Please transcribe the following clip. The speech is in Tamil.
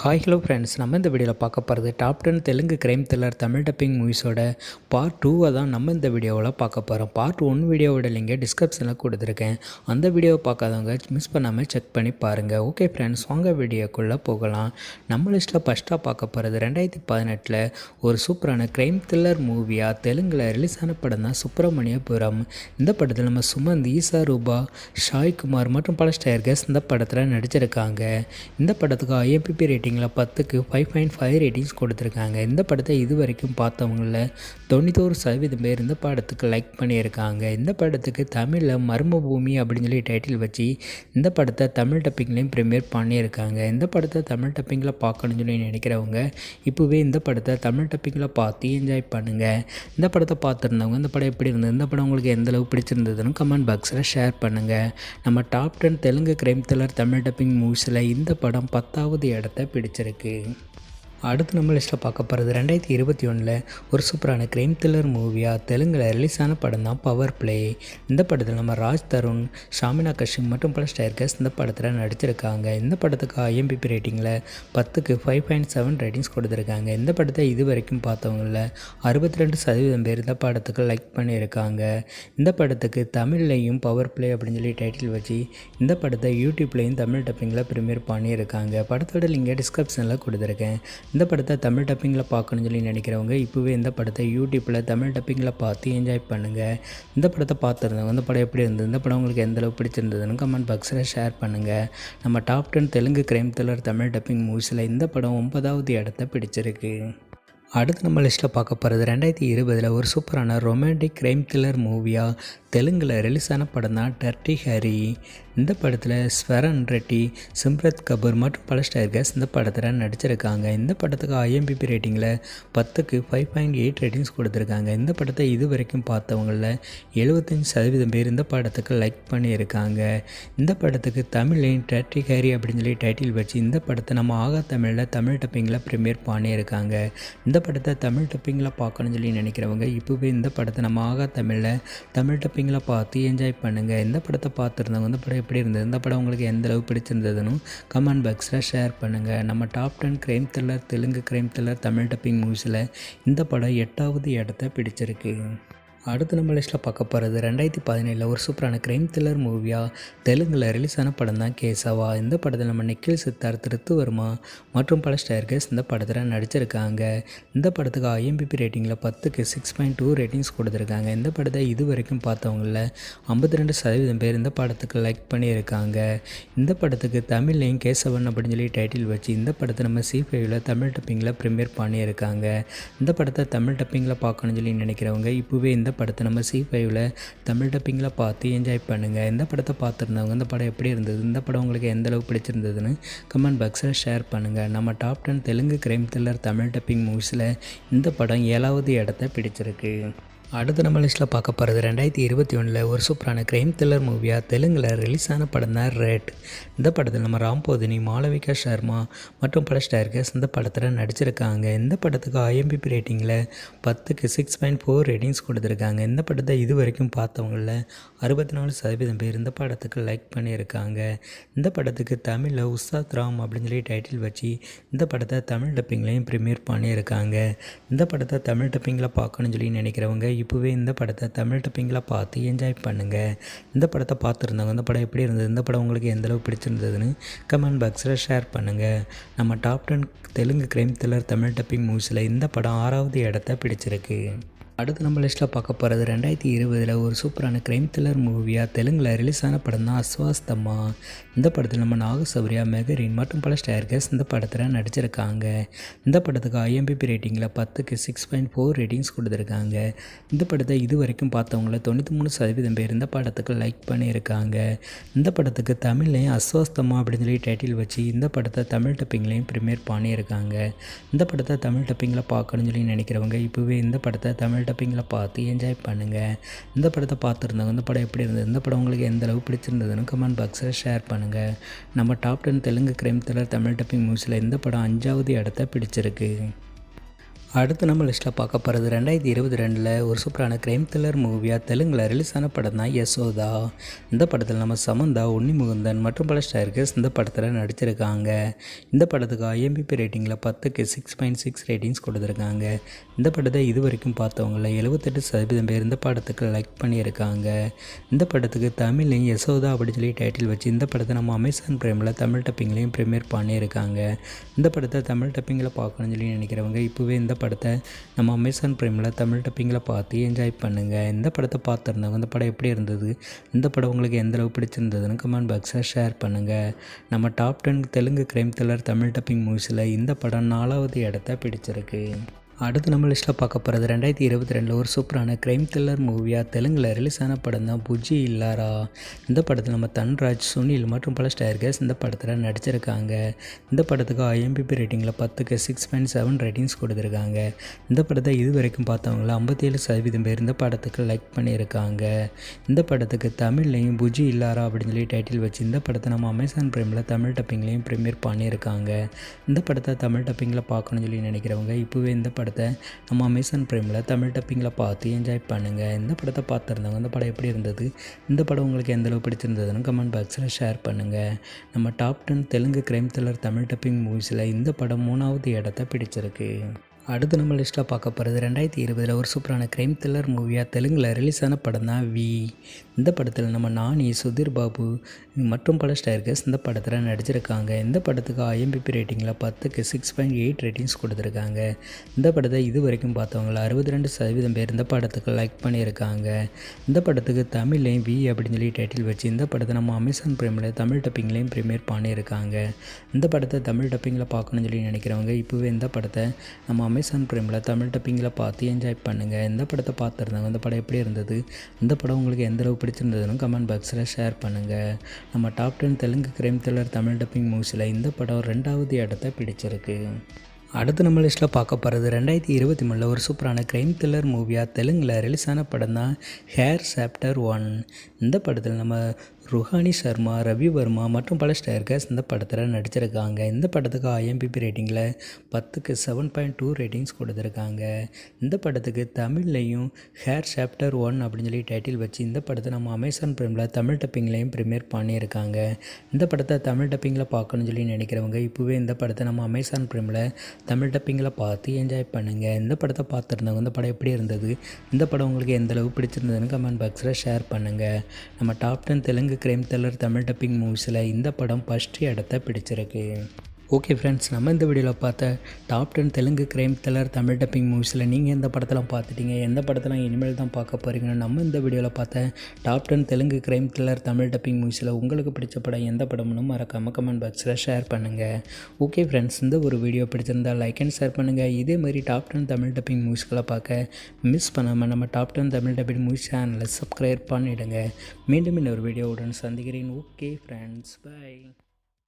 ஹாய் ஹலோ ஃப்ரெண்ட்ஸ் நம்ம இந்த வீடியோவில் பார்க்க போகிறது top ten Telugu crime thriller Tamil dubbing மூவிஸோட part டூவை தான் நம்ம இந்த வீடியோவில் பார்க்க போகிறோம் பார்ட் ஒன் வீடியோவோட லிங்கை டிஸ்கிரிப்ஷனில் கொடுத்துருக்கேன். அந்த வீடியோவை பார்க்காதவங்க மிஸ் பண்ணாமல் செக் பண்ணி பாருங்கள் ஓகே ஃப்ரெண்ட்ஸ் வாங்க வீடியோக்குள்ளே போகலாம். நம்ம லிஸ்ட்டில் ஃபஸ்ட்டாக பார்க்க போகிறது ரெண்டாயிரத்தி பதினெட்டில் ஒரு சூப்பரான கிரைம் த்ரில்லர் மூவியாக தெலுங்கில் ரிலீஸ் ஆன படம் தான் சுப்பிரமணியபுரம். இந்த படத்தில் நம்ம சுமந்த் ஈசா ரூபா ஷாய் குமார் மற்றும் பல ஸ்டைர்கஸ் இந்த படத்தில் நடிச்சிருக்காங்க. இந்த படத்துக்கு ஐஎம்பிபி ரேட்டிங்கில் பத்துக்கு ஃபைவ் பாயிண்ட் ஃபைவ் ரேட்டிங்ஸ் கொடுத்துருக்காங்க. இந்த படத்தை இது வரைக்கும் பார்த்தவங்கள தொண்ணூத்தோரு சதவீதம் பேர் இந்த படத்துக்கு லைக் பண்ணியிருக்காங்க. இந்த படத்துக்கு தமிழில் மர்ம பூமி அப்படின்னு சொல்லி டைட்டில் வச்சு இந்த படத்தை தமிழ் டப்பிங்லேயும் ப்ரீமியர் பண்ணியிருக்காங்க. இந்த படத்தை தமிழ் டப்பிங்கில் பார்க்கணும்னு சொல்லி நினைக்கிறவங்க இப்போவே இந்த படத்தை தமிழ் டப்பிங்கில் பார்த்து என்ஜாய் பண்ணுங்கள் இந்த படத்தை பார்த்துருந்தவங்க இந்த படம் எப்படி இருந்தது இந்த படம் உங்களுக்கு எந்த அளவு பிடிச்சிருந்ததுன்னு கமெண்ட் பாக்ஸில் ஷேர் பண்ணுங்கள் நம்ம top ten Telugu crime thriller Tamil dubbing மூவிஸில் இந்த படம் பத்தாவது இடத்த பிடிச்சிருக்கு. அடுத்து நம்ம லிஸ்ட்டில் பார்க்க போகிறது ரெண்டாயிரத்தி இருபத்தி ஒன்றில் ஒரு சூப்பரான கிரைம் த்ரில்லர் மூவியாக தெலுங்கில் ரிலீஸ் ஆன படம் தான் பவர் பிளே இந்த படத்தில் நம்ம ராஜ் தருண் ஷாமினா கஷ்யம் மற்றும் பல ஸ்டைர்கஸ் இந்த படத்தில் நடிச்சிருக்காங்க. இந்த படத்துக்கு ஐஎம்பிபி ரேட்டிங்கில் பத்துக்கு ஃபைவ் பாயிண்ட் செவன் ரேட்டிங்ஸ் கொடுத்துருக்காங்க. இந்த படத்தை இது வரைக்கும் பார்த்தவங்களில் அறுபத்தி ரெண்டு சதவீதம் பேர் இந்த படத்துக்கு லைக் பண்ணியிருக்காங்க. இந்த படத்துக்கு தமிழ்லையும் பவர் பிளே அப்படின்னு சொல்லி டைட்டில் வச்சு இந்த படத்தை யூடியூப்லேயும் தமிழ் டப்பிங்கில் ப்ரிமியர் பண்ணியிருக்காங்க. படத்தோட லிங்கை டிஸ்கிரிப்ஷனில் கொடுத்துருக்கேன். இந்த படத்தை தமிழ் டப்பிங்கில் பார்க்கணும்னு சொல்லி நினைக்கிறவங்க இப்போவே இந்த படத்தை யூடியூப்பில் தமிழ் டப்பிங்கில் பார்த்து என்ஜாய் பண்ணுங்கள் இந்த படத்தை பார்த்துருந்தவங்க இந்த படம் எப்படி இருந்தது இந்த படம் உங்களுக்கு எந்த பிடிச்சிருந்ததுன்னு கமெண்ட் பாக்ஸில் ஷேர் பண்ணுங்கள் நம்ம top ten Telugu crime thriller Tamil dubbing மூவிஸில் இந்த படம் ஒன்பதாவது இடத்த பிடிச்சிருக்கு. அடுத்து நம்ம லிஸ்ட்டில் பார்க்க போகிறது ரெண்டாயிரத்தி இருபதில் ஒரு சூப்பரான ரொமான்டிக் கிரைம் த்ரில்லர் மூவியாக தெலுங்கில் ரிலீஸான படம் தான் டர்டி ஹரி இந்த படத்தில் ஸ்வரன் ரெட்டி சிம்ரத் கபூர் மற்றும் பல ஸ்டைர்கஸ் இந்த படத்தில் நடிச்சிருக்காங்க. இந்த படத்துக்கு ஐஎம்பிபி ரேட்டிங்கில் பத்துக்கு ஃபைவ் பாயிண்ட் எயிட் ரேட்டிங்ஸ் கொடுத்துருக்காங்க. இந்த படத்தை இது வரைக்கும் பார்த்தவங்களில் எழுபத்தஞ்சி சதவீதம் பேர் இந்த படத்துக்கு லைக் பண்ணியிருக்காங்க. இந்த படத்துக்கு தமிழின் டேட்ரி ஹேரி அப்படின்னு சொல்லி டைட்டில் வச்சு இந்த படத்தை நம்ம ஆகா தமிழில் தமிழ் டப்பிங்கில் ப்ரீமியர் பண்ணியிருக்காங்க. இந்த படத்தை தமிழ் டப்பிங்கில் பார்க்கணும்னு சொல்லி நினைக்கிறவங்க இப்போவே இந்த படத்தை நம்ம ஆகா தமிழில் தமிழ் டப்பிங்கில் பார்த்து என்ஜாய் பண்ணுங்கள் இந்த படத்தை பார்த்துருந்தவங்க இந்த படம் எப்படி இருந்தது? இந்த படம் உங்களுக்கு எந்த அளவு பிடிச்சிருந்ததுன்னு கமெண்ட் பாக்ஸில் ஷேர் பண்ணுங்கள் நம்ம top ten crime thriller Telugu crime thriller Tamil dubbing மூவிஸில் இந்த படம் எட்டாவது இடத்த பிடிச்சிருக்கு. அடுத்து நம்ம லிஸ்ட்டில் பார்க்க போகிறது ரெண்டாயிரத்தி பதினேழில் ஒரு சூப்பரான கிரைம் த்ரில்லர் மூவியாக தெலுங்கில் ரிலீஸ் ஆன படம் தான் கேசவா. இந்த படத்தில் நம்ம நிக்கில் சித்தார்த் ரித்துவர்மா மற்றும் பல ஸ்டேர்கேஸ் இந்த படத்தில் நடிச்சிருக்காங்க. இந்த படத்துக்கு ஐஎம்பிபி ரேட்டிங்கில் பத்துக்கு சிக்ஸ் பாயிண்ட் டூ ரேட்டிங்ஸ் கொடுத்துருக்காங்க. இந்த படத்தை இது வரைக்கும் பார்த்தவங்களில் ஐம்பத்தி ரெண்டு சதவீதம் பேர் இந்த படத்துக்கு லைக் பண்ணியிருக்காங்க. இந்த படத்துக்கு தமிழ்லையும் கேசவன் அப்படின்னு சொல்லி டைட்டில் வச்சு இந்த படத்தை நம்ம சி ஃபைவ்ல தமிழ் டப்பிங்கில் ப்ரிமியர் பண்ணியிருக்காங்க. இந்த படத்தை தமிழ் டப்பிங்கில் பார்க்கணும்னு சொல்லி நினைக்கிறவங்க இப்போவே இந்த படத்தை நம்ம சி ஃபைவ்ல தமிழ் டப்பிங்கில் பார்த்து என்ஜாய் பண்ணுங்கள் இந்த படத்தை பார்த்துருந்தவங்க இந்த படம் எப்படி இருந்தது இந்த படம் உங்களுக்கு எந்த அளவுக்கு பிடிச்சிருந்ததுன்னு கமெண்ட் பாக்ஸில் ஷேர் பண்ணுங்கள் நம்ம top ten Telugu crime thriller Tamil dubbing மூவிஸில் இந்த படம் ஏழாவது இடத்த பிடிச்சிருக்கு. அடுத்து நம்ம லிஸ்ட்டில் பார்க்க போகிறது ரெண்டாயிரத்தி இருபத்தி ஒன்றில் ஒரு சூப்பரான கிரைம் த்ரில்லர் மூவியாக தெலுங்கில் ரிலீஸ் ஆன படம் தான் ரெட் இந்த படத்தில் நம்ம ராம்போதினி மாளவிகா சர்மா மற்றும் பல ஸ்டார்கஸ் இந்த படத்தில் நடிச்சிருக்காங்க. இந்த படத்துக்கு ஐஎம்பிபி ரேட்டிங்கில் பத்துக்கு சிக்ஸ் பாயிண்ட் ஃபோர் ரேட்டிங்ஸ் கொடுத்துருக்காங்க. இந்த படத்தை இது வரைக்கும் பார்த்தவங்களில் அறுபத்தி நாலு சதவீதம் பேர் இந்த படத்துக்கு லைக் பண்ணியிருக்காங்க. இந்த படத்துக்கு தமிழில் உஸ்தாத் ராம் அப்படின்னு சொல்லி டைட்டில் வச்சு இந்த படத்தை தமிழ் டப்பிங்லேயும் ப்ரிமியர் பண்ணியிருக்காங்க. இந்த படத்தை தமிழ் டப்பிங்கில் பார்க்கணும்னு சொல்லி நினைக்கிறவங்க இப்போவே இந்த படத்தை தமிழ் டப்பிங்கில் பார்த்து என்ஜாய் பண்ணுங்கள் இந்த படத்தை பார்த்துருந்தவங்க இந்த படம் எப்படி இருந்தது இந்த படம் உங்களுக்கு எந்தளவு பிடிச்சிருந்ததுன்னு கமெண்ட் பாக்ஸில் ஷேர் பண்ணுங்கள் நம்ம top ten Telugu crime thriller Tamil dubbing மூவிஸில் இந்த படம் ஆறாவது இடத்த பிடிச்சிருக்கு. அடுத்து நம்ம லிஸ்ட்டில் பார்க்க போகிறது ரெண்டாயிரத்தி இருபதில் ஒரு சூப்பரான கிரைம் த்ரில்லர் மூவியாக தெலுங்கில் ரிலீஸ் ஆன படம் தான் அஸ்வாஸ்தம்மா இந்த படத்தில் நம்ம நாகசௌரியா மெகரின் மற்றும் பல ஸ்டார்கர்ஸ் இந்த படத்தில் நடிச்சிருக்காங்க. இந்த படத்துக்கு ஐஎம்பிபி ரேட்டிங்கில் பத்துக்கு சிக்ஸ் பாயிண்ட் ஃபோர் ரேட்டிங்ஸ் கொடுத்துருக்காங்க. இந்த படத்தை இது வரைக்கும் பார்த்தவங்கள தொண்ணூற்றி மூணு சதவீதம் பேர் இந்த படத்துக்கு லைக் பண்ணியிருக்காங்க. இந்த படத்துக்கு தமிழ்லையும் அஸ்வாஸ்தம்மா அப்படின்னு சொல்லி டைட்டில் வச்சு இந்த படத்தை தமிழ் டப்பிங்லேயும் ப்ரிமியர் பண்ணியிருக்காங்க. இந்த படத்தை தமிழ் டப்பிங்கில் பார்க்கணும்னு சொல்லி நினைக்கிறவங்க இப்போவே இந்த படத்தை தமிழ் டப்பிங்கில் பார்த்து என்ஜாய் பண்ணுங்கள் இந்த படத்தை பார்த்துருந்தவங்க இந்த படம் எப்படி இருந்தது இந்த படம் உங்களுக்கு எந்த அளவு பிடிச்சிருந்ததுன்னு கமெண்ட் பாக்ஸில் ஷேர் பண்ணுங்கள் நம்ம top ten Telugu crime thriller Tamil dubbing மூவிஸில் இந்த படம் அஞ்சாவது இடத்த பிடிச்சிருக்கு. அடுத்து நம்ம லிஸ்ட்டில் பார்க்க போகிறது ரெண்டாயிரத்தி இருபது ரெண்டில் ஒரு சூப்பரான கிரைம் த்ரில்லர் மூவியாக தெலுங்கில் ரிலீஸ் ஆன படம் தான் யசோதா. இந்த படத்தில் நம்ம சமந்தா உன்னி முகுந்தன் மற்றும் பல ஸ்டார்கர்ஸ் இந்த படத்தில் நடிச்சிருக்காங்க. இந்த படத்துக்கு ஐஎம்பிபி ரேட்டிங்கில் பத்துக்கு சிக்ஸ் பாயிண்ட் சிக்ஸ் ரேட்டிங்ஸ் கொடுத்துருக்காங்க. இந்த படத்தை இது வரைக்கும் பார்த்தவங்கள எழுபத்தெட்டு சதவீதம் பேர் இந்த படத்துக்கு லைக் பண்ணியிருக்காங்க. இந்த படத்துக்கு தமிழ்லையும் யசோதா அப்படின்னு சொல்லி டைட்டில் வச்சு இந்த படத்தை நம்ம அமேசான் ப்ரைமில் தமிழ் டப்பிங்லேயும் ப்ரீமியர் பண்ணியிருக்காங்க. இந்த படத்தை தமிழ் டப்பிங்கில் பார்க்கணும்னு சொல்லி நினைக்கிறவங்க இப்போவே இந்த படத்தை நம்ம அமேசான் ப்ரைமில் தமிழ் டப்பிங்கில் பார்த்து என்ஜாய் பண்ணுங்கள் இந்த படத்தை பார்த்துருந்தவங்க இந்த படம் எப்படி இருந்தது இந்த படம் உங்களுக்கு எந்த அளவு பிடிச்சிருந்ததுன்னு கமெண்ட் பாக்ஸில் ஷேர் பண்ணுங்கள் நம்ம top ten Telugu crime thriller Tamil dubbing மூவிஸில் இந்த படம் நாலாவது இடத்த பிடிச்சிருக்கு. அடுத்து நம்ம லிஸ்ட்டில் பார்க்க போகிறது ரெண்டாயிரத்தி இருபத்தி ரெண்டில் ஒரு சூப்பரான க்ரைம் த்ரில்லர் மூவியாக தெலுங்கில் ரிலீஸ் ஆன படம் தான் புஜி இல்லாரா? இந்த படத்தில் நம்ம தன்ராஜ் சுனில் மற்றும் பல ஸ்டார்கர்ஸ் இந்த படத்தில் நடிச்சிருக்காங்க. இந்த படத்துக்கு ஐஎம்பிபி ரேட்டிங்கில் பத்துக்கு சிக்ஸ் பாயிண்ட் செவன் ரேட்டிங்ஸ் கொடுத்துருக்காங்க. இந்த படத்தை இது வரைக்கும் பார்த்தவங்கள ஐம்பத்தேழு சதவீதம் பேர் இந்த படத்துக்கு லைக் பண்ணியிருக்காங்க. இந்த படத்துக்கு தமிழ்லையும் புஜி இல்லாரா அப்படின்னு சொல்லி டைட்டில் வச்சு இந்த படத்தை நம்ம அமேசான் ப்ரைமில் தமிழ் டப்பிங்லேயும் ப்ரீமியர் பண்ணியிருக்காங்க. இந்த படத்தை தமிழ் டப்பிங்கில் பார்க்கணும்னு சொல்லி நினைக்கிறவங்க இப்போவே இந்த படம் படத்தை நம்ம அமேசான் ப்ரைமில் தமிழ் டப்பிங்கில் பார்த்து என்ஜாய் பண்ணுங்கள் இந்த படத்தை பார்த்துருந்தவங்க இந்த படம் எப்படி இருந்தது இந்த படம் உங்களுக்கு எந்த அளவு பிடிச்சிருந்ததுன்னு கமெண்ட் பாக்ஸில் ஷேர் பண்ணுங்கள் நம்ம top ten Telugu crime thriller Tamil dubbing மூவிஸில் இந்த படம் மூணாவது இடத்த பிடிச்சிருக்கு. அடுத்து நம்ம லிஸ்ட்டில் பார்க்க போகிறது ரெண்டாயிரத்தி இருபதில் ஒரு சூப்பரான கிரைம் த்ரில்லர் மூவியாக தெலுங்கில் ரிலீஸ் ஆன படம் தான் வி இந்த படத்தில் நம்ம நானி சுதீர் பாபு மற்றும் பல ஸ்டார்கர்ஸ் இந்த படத்தில் நடிச்சிருக்காங்க. இந்த படத்துக்கு ஐஎம்பிபி ரேட்டிங்கில் பத்துக்கு சிக்ஸ் பாயிண்ட் எயிட் ரேட்டிங்ஸ் கொடுத்துருக்காங்க. இந்த படத்தை இது வரைக்கும் பார்த்தவங்கள அறுபத்தி ரெண்டு சதவீதம் பேர் இந்த படத்துக்கு லைக் பண்ணியிருக்காங்க. இந்த படத்துக்கு தமிழ்லேயும் வி அப்படின்னு சொல்லி டைட்டில் வச்சு இந்த படத்தை நம்ம அமேசான் பிரேமில் தமிழ் டப்பிங்லேயும் ப்ரீமியர் பண்ணியிருக்காங்க. இந்த படத்தை தமிழ் டப்பிங்கில் பார்க்கணும்னு சொல்லி நினைக்கிறவங்க இப்போவே இந்த படத்தை நம்ம அமேசான் ப்ரைமில் தமிழ் டப்பிங்கில் பார்த்து என்ஜாய் பண்ணுங்கள் இந்த படத்தை பார்த்துருந்தாங்க? இந்த படம் எப்படி இருந்தது? இந்த படம் உங்களுக்கு எந்த அளவு பிடிச்சிருந்ததுன்னு கமெண்ட் பாக்ஸில் ஷேர் பண்ணுங்கள் நம்ம top ten Telugu crime thriller Tamil dubbing மூவிஸில் இந்த படம் ரெண்டாவது இடத்த பிடிச்சிருக்கு. அடுத்து நம்ம லிஸ்ட்டில் பார்க்க போகிறது ரெண்டாயிரத்தி இருபத்தி மூணில் ஒரு சூப்பரான கிரைம் த்ரில்லர் மூவியாக தெலுங்கில் ரிலீஸ் ஆன படம் தான் ஹேர் சாப்டர் ஒன் இந்த படத்தில் நம்ம ருஹானி சர்மா ரவி வர்மா மற்றும் பல ஸ்டேர்கர்ஸ் இந்த படத்தில் நடிச்சிருக்காங்க. இந்த படத்துக்கு ஐஎம்பிபி ரேட்டிங்கில் பத்துக்கு செவன் பாயிண்ட் டூ ரேட்டிங்ஸ் கொடுத்துருக்காங்க. இந்த படத்துக்கு தமிழ்லையும் ஹேர் சாப்டர் ஒன் அப்படின்னு சொல்லி டைட்டில் வச்சு இந்த படத்தை நம்ம அமேசான் ப்ரைமில் தமிழ் டப்பிங்லேயும் ப்ரீமியர் பண்ணியிருக்காங்க. இந்த படத்தை தமிழ் டப்பிங்கில் பார்க்கணும்னு சொல்லி நினைக்கிறவங்க இப்போவே இந்த படத்தை நம்ம அமேசான் ப்ரைமில் தமிழ் டப்பிங்கில் பார்த்து என்ஜாய் பண்ணுங்கள் இந்த படத்தை பார்த்துருந்தவங்க இந்த படம் எப்படி இருந்தது? இந்த படம் உங்களுக்கு எந்த அளவு பிடிச்சிருந்ததுன்னு கமெண்ட் பாக்ஸில் ஷேர் பண்ணுங்கள் நம்ம top ten Telugu crime thriller Tamil dubbing மூவிஸில் இந்த படம் ஃபஸ்ட் இடத்த பிடிச்சிருக்கு. ஓகே ஃப்ரெண்ட்ஸ் நம்ம இந்த வீடியோவில் பார்த்த top ten Telugu crime thriller Tamil dubbing மூவிஸில் நீங்கள் எந்த படத்தெல்லாம் பார்த்துட்டீங்க எந்த படத்தெல்லாம் இனிமேல் தான் பார்க்க போகிறீங்கன்னு நம்ம இந்த வீடியோவில் பார்த்த top ten Telugu crime thriller Tamil dubbing மூவிஸில் உங்களுக்கு பிடிச்ச படம் எந்த படம்னு மறக்காமல் கமெண்ட் பாக்ஸில் ஷேர் பண்ணுங்கள் ஓகே ஃப்ரெண்ட்ஸ் இந்த ஒரு வீடியோ பிடிச்சிருந்தால் லைக் அண்ட் ஷேர் பண்ணுங்கள் இதே மாதிரி டாப் டென் தமிழ் டப்பிங் மூவிஸ்களை பார்க்க மிஸ் பண்ணாமல் நம்ம top ten Tamil dubbing movies சேனலை சப்ஸ்கிரைப் பண்ணிவிடுங்க மீண்டும் இன்னொரு வீடியோவுடன் சந்திக்கிறேன். Okay friends by